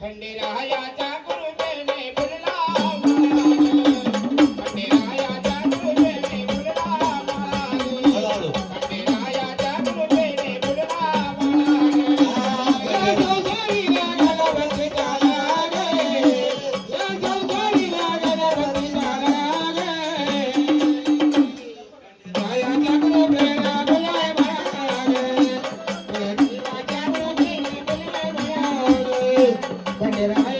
ठंडे रहा राजा गुरु मैंने भुलना Yeah. quiera.